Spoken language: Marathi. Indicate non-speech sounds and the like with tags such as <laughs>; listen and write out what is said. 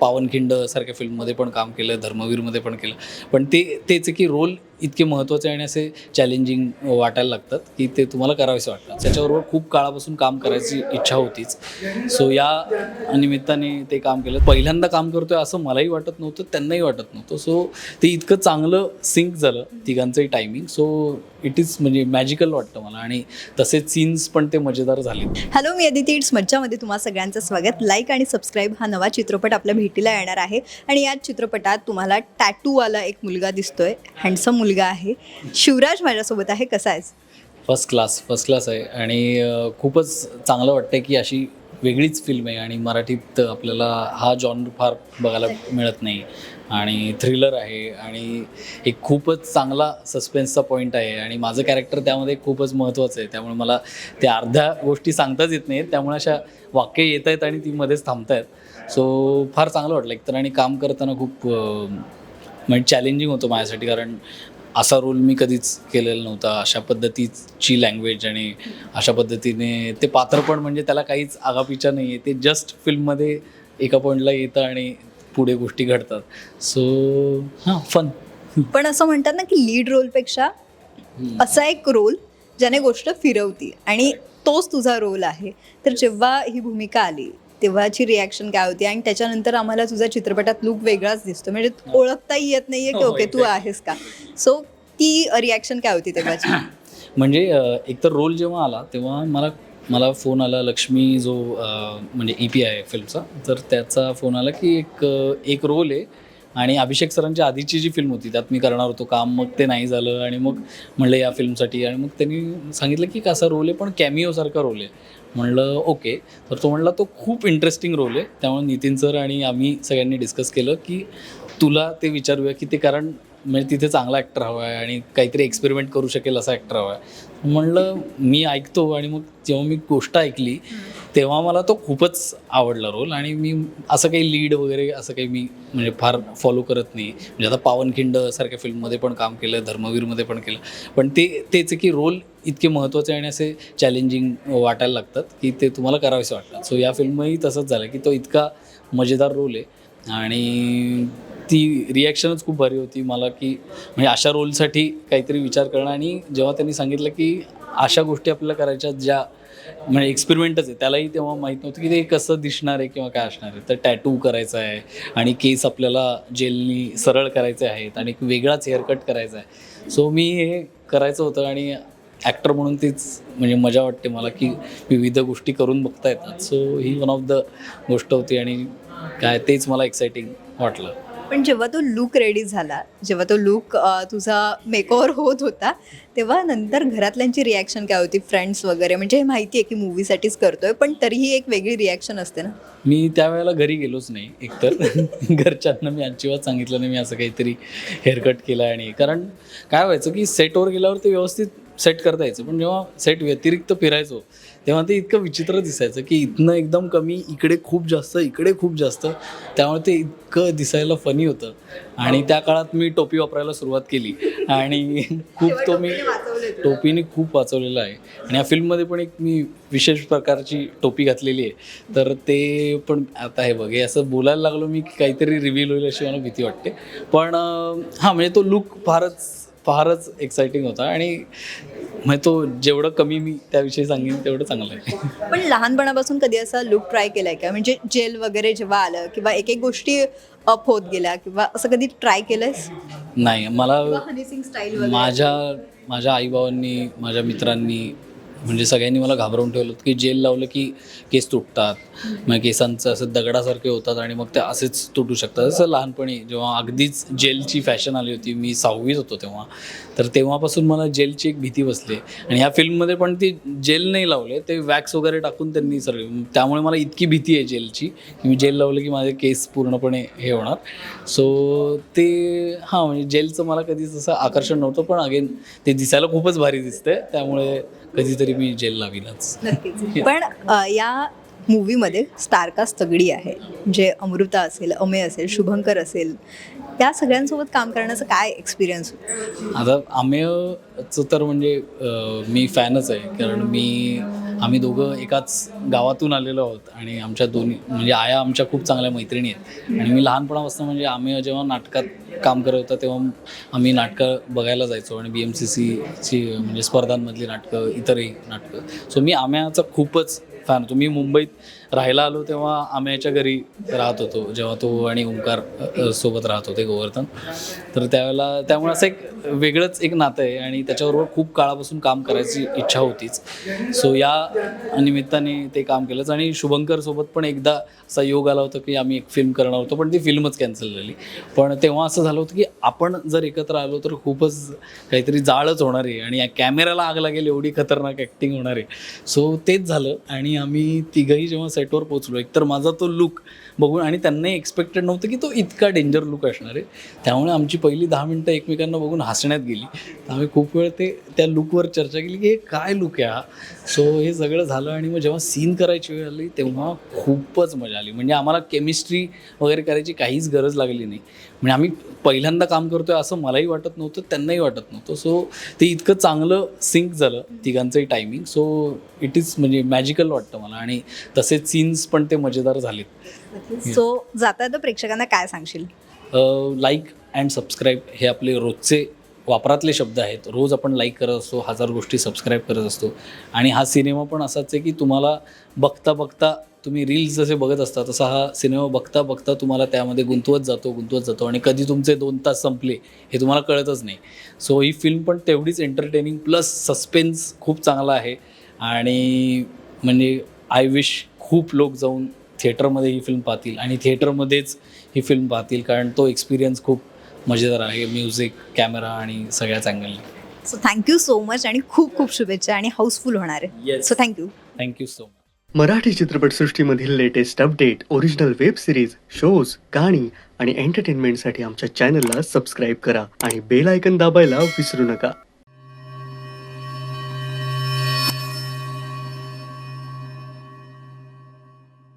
पावनखिंड सारख्या फिल्ममध्ये पण काम केलं धर्मवीरमध्ये पण केलं. पण ते तेच की रोल इतके महत्त्वाचे आणि असे चॅलेंजिंग वाटायला लागतात की ते तुम्हाला करावेसे वाटतात. त्याच्याबरोबर खूप काळापासून काम करायची इच्छा होतीच. सो या निमित्ताने ते काम केलं. पहिल्यांदा काम करतोय असं मलाही वाटत नव्हतं त्यांनाही वाटत नव्हतं. सो ते इतकं चांगलं सिंक झालं तिघांचंही टायमिंग सो इट इज म्हणजे मॅजिकल वाटतं मला आणि तसेच सीन्स पण ते मजेदार झाले हॅलो मी अदिती इट्स मज्जामध्ये तुम्हा सगळ्यांचं स्वागत. लाईक आणि सबस्क्राईब हा नवा चित्रपट आपल्या भेटीला येणार आहे. आणि या चित्रपटात तुम्हाला टॅटूवाला एक मुलगा दिसतोय. हँडसम मुलगा आहे. शिवराज माझ्यासोबत आहे. कसा आहेस? फर्स्ट क्लास फर्स्ट क्लास आहे. आणि खूपच चांगलं वाटतं की अशी वेगळीच फिल्म आहे आणि मराठीत आपल्याला हा जॉनर फार बघायला मिळत नाही. आणि थ्रिलर आहे. आणि एक खूपच चांगला सस्पेन्सचा पॉईंट आहे. आणि माझं कॅरेक्टर त्यामध्ये खूपच महत्त्वाचं आहे. त्यामुळे मला त्या अर्ध्या गोष्टी सांगताच येत नाहीत. त्यामुळे अशा वाक्य येत आहेत आणि ती मध्येच थांबत आहेत. सो फार चांगलं वाटलं. एकतर आणि काम करताना खूप म्हणजे चॅलेंजिंग होतं माझ्यासाठी. कारण असा रोल मी कधीच केलेला नव्हता. अशा पद्धतीची लँग्वेज आणि अशा पद्धतीने ते पात्र पण म्हणजे त्याला काहीच आगापिचा नाही आहे ते जस्ट फिल्ममध्ये एका पॉईंटला येतं आणि पुढे गोष्टी घडतात. सो हां फन पण असं म्हणतात ना की लीड रोलपेक्षा असा एक रोल ज्याने गोष्ट फिरवती आणि तोच तुझा रोल आहे. तर जेव्हा ही भूमिका आली तेव्हाची रिॲक्शन काय होती? आणि त्याच्यानंतर आम्हाला तुझा चित्रपटात लूक वेगळाच दिसतो. म्हणजे ओळखताही येत नाहीये की हो, ओके तू. आहेस का? सो ती रिॲक्शन काय होती तेव्हाची? <clears throat> म्हणजे एकतर रोल जेव्हा आला तेव्हा मला मला फोन आला लक्ष्मी जो म्हणजे ई पी आहे फिल्मचा तर त्याचा फोन आला की एक एक रोल आहे. आणि अभिषेक सरांची आधीची जी फिल्म होती त्यात मी करणार होतो काम मग ते नाही झालं. आणि मग म्हणलं या फिल्मसाठी आणि मग त्यांनी सांगितलं की कसा रोल आहे पण कॅमिओसारखा रोल आहे. म्हणलं ओके. तर तो म्हणला तो खूप इंटरेस्टिंग रोल आहे. त्यामुळे नितीन सर आणि आम्ही सगळ्यांनी डिस्कस केलं की तुला ते विचारूया की ते कारण म्हणजे तिथे चांगला ॲक्टर हवा आहे आणि काहीतरी एक्सपेरिमेंट करू शकेल असा ॲक्टर हवा आहे. म्हणलं मी ऐकतो आणि मग जेव्हा मी गोष्ट ऐकली तेव्हा मला तो खूपच आवडला रोल आणि मी असं काही लीड वगैरे असं काही मी म्हणजे फार फॉलो करत नाही. म्हणजे आता पावनखिंड सारख्या फिल्ममध्ये पण काम केलं धर्मवीरमध्ये पण केलं. पण ते तेच की रोल इतके महत्त्वाचे आणि असे चॅलेंजिंग वाटायला लागतात की ते तुम्हाला करावेसे वाटतात. सो या फिल्मही तसंच झालं की तो इतका मजेदार रोल आहे आणि ती रिॲक्शनच खूप भारी होती मला की म्हणजे अशा रोलसाठी काहीतरी विचार करणं आणि जेव्हा त्यांनी सांगितलं की अशा गोष्टी आपल्याला करायच्या ज्या म्हणजे एक्सपेरिमेंटच आहे त्यालाही तेव्हा माहीत नव्हतं की ते कसं दिसणार आहे किंवा काय असणार आहे. तर टॅटू करायचं आहे आणि केस आपल्याला जेलनी सरळ करायचे आहेत आणि एक वेगळाच हेअरकट करायचा आहे. सो मी हे करायचं होतं आणि ॲक्टर म्हणून तीच म्हणजे मजा वाटते मला की विविध गोष्टी करून बघता येतात. सो ही वन ऑफ द गोष्ट होती आणि काय तेच मला एक्साइटिंग वाटलं. पण जेव्हा तो लुक रेडी झाला जेव्हा तो लुक तुझा मेकओव्हर होत होता तेव्हा नंतर घरातल्यांची रिॲक्शन काय होती? फ्रेंड्स वगैरे म्हणजे हे माहिती आहे की मूवीसाठीच करतोय पण तरीही एक वेगळी रिॲक्शन असते ना? मी त्यावेळेला घरी गेलोच नाही एकतर. <laughs> घरच्यांना मी अजिबात सांगितलं नाही मी असं काहीतरी हेअरकट केलं आणि कारण काय व्हायचं की सेटवर गेल्यावर ते व्यवस्थित सेट करता यायचं. पण जेव्हा सेट व्यतिरिक्त फिरायचो तेव्हा ते इतकं विचित्र दिसायचं की इथनं एकदम कमी इकडे खूप जास्त इकडे खूप जास्त. त्यामुळे ते इतकं दिसायला फनी होतं. आणि त्या काळात मी टोपी वापरायला सुरुवात केली. आणि <laughs> खूप तो मी टोपीने खूप वाचवलेला आहे. आणि या फिल्ममध्ये पण एक मी विशेष प्रकारची टोपी घातलेली आहे. तर ते पण आता हे बघ हे असं बोलायला लागलो मी की काहीतरी रिव्हील होईल अशी मला भीती वाटते. पण हां म्हणजे तो लुक फारच फारच एक्साइटिंग होता आणि म्हणजे तो जेवढं कमी मी त्याविषयी सांगेन तेवढं चांगलं आहे. पण लहानपणापासून कधी असा लुक ट्राय केलाय का? म्हणजे जेल वगैरे जेव्हा आलं किंवा एक एक गोष्टी अप होत गेल्या किंवा असं कधी ट्राय केलंयस? नाही मला माझ्या माझ्या आईबाबांनी माझ्या मित्रांनी म्हणजे सगळ्यांनी मला घाबरवून ठेवलं होतं की जेल लावलं की केस तुटतात. मग केसांचं असं दगडासारखे होतात आणि मग ते असेच तुटू शकतात. असं लहानपणी जेव्हा अगदीच जेलची फॅशन आली होती मी सहावीत होतो तेव्हा. तर तेव्हापासून मला जेलची एक भीती बसली आणि ह्या फिल्ममध्ये पण ती जेल नाही लावले ते वॅक्स वगैरे टाकून त्यांनी सर त्यामुळे मला इतकी भीती आहे जेलची की मी जेल लावलं की माझे केस पूर्णपणे हे होणार. सो ते हां म्हणजे जेलचं मला कधीच असं आकर्षण नव्हतं पण अगेन ते दिसायला खूपच भारी दिसतंय. त्यामुळे कधीतरी मी जेल लागेलच नक्कीच. पण अ, या मूवीमध्ये स्टारकास्ट तगडी आहे. जे अमृता असेल अमेय असेल शुभंकर असेल त्या सगळ्यांसोबत काम करण्याचा काय एक्सपिरियन्स आता अमेयचं तर म्हणजे मी फॅनच आहे. कारण मी आम्ही दोघं एकाच गावातून आलेलो आहोत आणि आमच्या दोन्ही म्हणजे आया आमच्या खूप चांगल्या मैत्रिणी आहेत. आणि मी लहानपणापासून म्हणजे आम्ही जेव्हा नाटकात काम करत होतं तेव्हा आम्ही नाटकं बघायला जायचो आणि बी एम सी सीची म्हणजे स्पर्धांमधली नाटकं इतरही नाटकं. सो मी आम्याचा खूपच फॅन होतो मी मुंबईत राहायला आलो तेव्हा आम्याच्या घरी राहत होतो. जेव्हा तो आणि ओंकार सोबत राहत होते गोवर्धन. तर त्यावेळेला त्यामुळे असं एक वेगळंच एक नातं आहे आणि त्याच्याबरोबर खूप काळापासून काम करायची इच्छा होतीच. सो या निमित्ताने ते काम केलंच आणि शुभंकर सोबत पण एकदा असा योग आला होता की आम्ही एक फिल्म करणार होतो पण ती फिल्मच कॅन्सल झाली. पण तेव्हा असं झालं होतं की आपण जर एकत्र आलो तर खूपच काहीतरी जाळच होणार आहे आणि या कॅमेऱ्याला आग लागेल एवढी खतरनाक ॲक्टिंग होणार आहे. सो तेच झालं आणि आम्ही तिघही जेव्हा सेटवर पोचलो एकतर माझा तो लुक बघून आणि त्यांनाही एक्सपेक्टेड नव्हतं की तो इतका डेंजर लुक असणार आहे. त्यामुळे आमची पहिली दहा मिनटं एकमेकांना बघून हसण्यात गेली. तर आम्ही खूप वेळ ते त्या लुकवर चर्चा केली की हे काय लुक आहे हा? सो हे सगळं झालं आणि मग जेव्हा सीन करायची वेळ आली तेव्हा खूपच मजा आली. म्हणजे आम्हाला केमिस्ट्री वगैरे करायची काहीच गरज लागली नाही. म्हणजे आम्ही पहिल्यांदा काम करतोय असं मलाही वाटत नव्हतं त्यांनाही वाटत नव्हतं. सो ते इतकं चांगलं सिंक झालं तिघांचंही टायमिंग सो इट इज म्हणजे मॅजिकल वाटतं मला. आणि तसेच सीन्स पण ते मजेदार झालेत. सो जाता तर प्रेक्षकांना काय सांगशील? लाईक अँड सबस्क्राईब हे आपले रोजचे वापरातले शब्द आहेत. रोज आपण लाईक करत असतो हजार गोष्टी सबस्क्राईब करत असतो. आणि हा सिनेमा पण असाच आहे की तुम्हाला बघता बघता तुम्ही रील्स जसे बघत असता तसा हा सिनेमा बघता बघता तुम्हाला त्यामध्ये गुंतवत जातो गुंतवत जातो. आणि कधी तुमचे दोन तास संपले हे तुम्हाला कळतच नाही. सो ही फिल्म पण तेवढीच एंटरटेनिंग प्लस सस्पेन्स खूप चांगला आहे. आणि म्हणजे आय विश खूप लोक जाऊन थिएटरमध्ये ही फिल्म पाहतील. आणि थिएटरमध्येच ही फिल्म पाहतील कारण तो एक्सपिरियन्स खूप मजेदार आहे. म्युझिक कॅमेरा आणि सगळ्याच अँगलने so thank you so much आणि खूप खूप शुभेच्छा आणि हाऊसफुल होणार आहे. Yes. So thank you thank you so much Marathi चित्रपटसृष्टीमधील latest update original web series shows गाणी आणि एंटरटेनमेंटसाठी आमच्या चॅनलला सबस्क्राईब करा आणि बेल आयकन दाबायला विसरू नका.